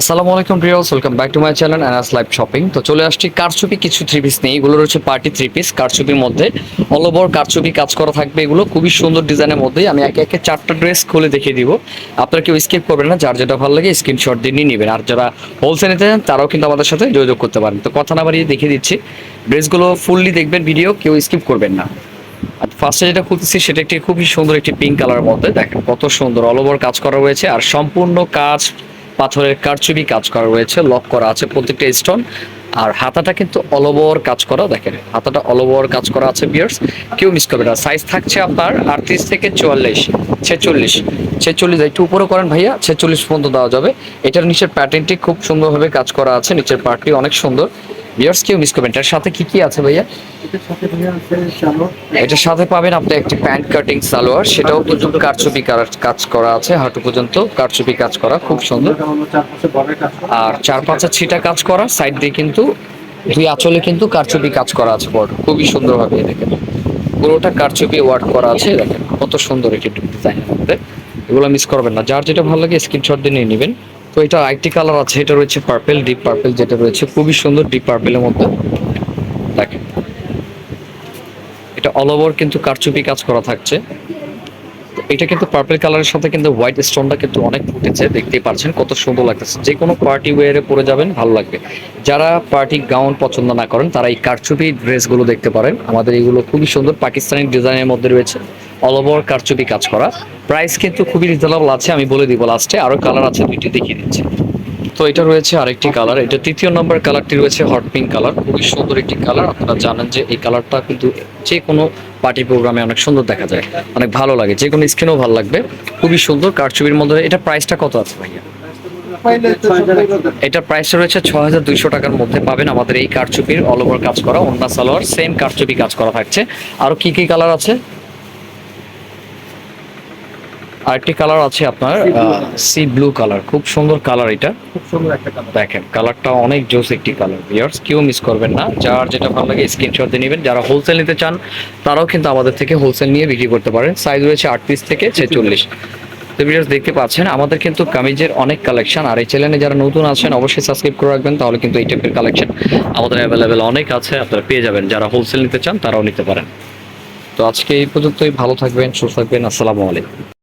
আসসালামু আলাইকুম প্রিয়স welcome back to my channel Anas live shopping তো চলে আসছি কারচুপি, কিছু থ্রি পিস নেই এগুলো রয়েছে পার্টি থ্রি পিস কারচুপির মধ্যে। অল ওভার কারচুপি কাজ করা থাকবে। এগুলো খুবই সুন্দর ডিজাইনের মধ্যেই। আমি একে একে চারটা ড্রেস খুলে দেখিয়ে দিব। আপনারা কেউ স্কিপ করবেন না। যার যেটা ভালো লাগে স্ক্রিনশট দিয়ে নিয়ে নেবেন। আর যারা হোলসেল নিতে চান, তারাও কিন্তু আমাদের সাথে যোগাযোগ করতে পারেন। তো কথা না বাড়িয়ে দেখিয়ে দিচ্ছি। ড্রেসগুলো ফুললি দেখবেন ভিডিও কেউ স্কিপ করবেন না। আর ফার্স্টে যেটা খুলতেছি, সেটা একটি খুবই সুন্দর একটি পিঙ্ক কালার মধ্যে। দেখেন কত সুন্দর অল ওভার কাজ করা রয়েছে। আর সম্পূর্ণ কাজ পাথরের কারচুপি কাজ করা রয়েছে লক করা আছে প্রত্যেকটা স্টোন আর হাতাটা কিন্তু অল ওভার কাজ করা, দেখেন, হাতাটা অল ওভার কাজ করা আছে বিয়ার্স কেউ মিস করবে না। সাইজ থাকছে আপনার আটত্রিশ থেকে চুয়াল্লিশ, ছেচল্লিশ ছেচল্লিশ, একটু উপরে করেন ভাইয়া, ছেচল্লিশ পর্যন্ত দেওয়া যাবে। এটার নিচের প্যাটার্নটি খুব সুন্দরভাবে কাজ করা আছে, নিচের পার্টটি অনেক সুন্দর। বিয়ার্স কেউ মিস করবেন এটার সাথে কি কি আছে ভাইয়া? এটার সাথে পাবেন আপনি একটি প্যান্ট কাটিং সালোয়ার। সেটাও পর্যন্ত কারচুপি কাজ করা আছে, হাঁটু পর্যন্ত কারচুপি কাজ করা, খুব সুন্দর। আর চার পাঁচটা ছিটা কাজ করা সাইড দিয়ে কিন্তু দুই আঁচলে কিন্তু কারচুপি কাজ করা আছে বড়। খুবই সুন্দরভাবে দেখেন। পুরোটা কারচুপি ওয়ার্ক করা আছে, দেখেন। কত সুন্দর একটি ডিজাইনের মধ্যে। এগুলো মিস করবেন না। যার যেটা ভালো লাগে স্ক্রিনশট দিয়ে নিয়ে নেবেন। তো এটা আরেকটি কালার আছে, এটা রয়েছে পার্পেল ডিপ পার্পেল যেটা রয়েছে, খুবই সুন্দর ডিপ পার্পেলের মধ্যে। দেখেন। এটা অল ওভার কিন্তু কারচুপি কাজ করা থাকছে। এটা কিন্তু পার্পল কালারের সাথে কিন্তু হোয়াইট স্টোনটা কিন্তু অনেক ফুটেছে, দেখতেই পারছেন কত সুন্দর লাগতেছে। যে কোনো পার্টি ওয়ারে পরে যাবেন, ভালো লাগবে। যারা পার্টি গাউন পছন্দ না করেন, তারা এই কারচুপি ড্রেসগুলো দেখতে পারেন। আমাদের এগুলো খুবই সুন্দর, পাকিস্তানি ডিজাইনের মধ্যে রয়েছে। অল ওভার কারচুপি কাজ করা। প্রাইস কিন্তু খুবই রিজনেবল আছে, আমি বলে দিব লাস্টে আরও কালার আছে, দুইটি দেখিয়ে দিচ্ছি। তো এটা রয়েছে আরেকটি কালার এটা তৃতীয় নম্বর কালারটি রয়েছে হট পিঙ্ক কালার খুবই সুন্দর একটি কালার আপনারা জানেন যে এই কালারটা কিন্তু যে কোনো পার্টি প্রোগ্রামে অনেক সুন্দর দেখা যায়। অনেক ভালো লাগে। যে কোনো স্কিনও ভালো লাগবে। খুবই সুন্দর কারচুপির মধ্যে। এটা প্রাইসটা কত আছে ভাইয়া। এটা প্রাইসটা রয়েছে ছ হাজার দুইশো টাকার মধ্যে পাবেন আমাদের এই কারচুপির অল ওভার কাজ করা। অন্য সালোয়ার সেম কারচুপি কাজ করা থাকছে। আরও কি কি কালার আছে? আরেকটি কালার আছে আপনার সি ব্লু কালার খুব সুন্দর কালার এটা। খুব সুন্দর একটা কালার দেখেন কালারটা অনেক জোস একটি কালার ভিউয়ার্স কেউ মিস করবেন না। যার যেটা ভালো লাগে স্ক্রিনশট দিয়ে নেবেন। যারা হোলসেল নিতে চান তারাও কিন্তু আমাদের থেকে হোলসেল নিয়ে বিক্রি করতে পারেন। সাইজ রয়েছে আটত্রিশ থেকে ছেচল্লিশ। তো ভিউয়ার্স দেখতে পাচ্ছেন আমাদের কিন্তু কামিজের অনেক কালেকশন আর এই চ্যানেলে যারা নতুন আছেন অবশ্যই সাবস্ক্রাইব করে রাখবেন। তাহলে কিন্তু এই টাইপের কালেকশন আমাদের অ্যাভেলেবেল অনেক আছে। আপনারা পেয়ে যাবেন। যারা হোলসেল নিতে চান তারাও নিতে পারেন। তো আজকে এই পর্যন্তই। ভালো থাকবেন সুস্থ থাকবেন। আসসালামু আলাইকুম।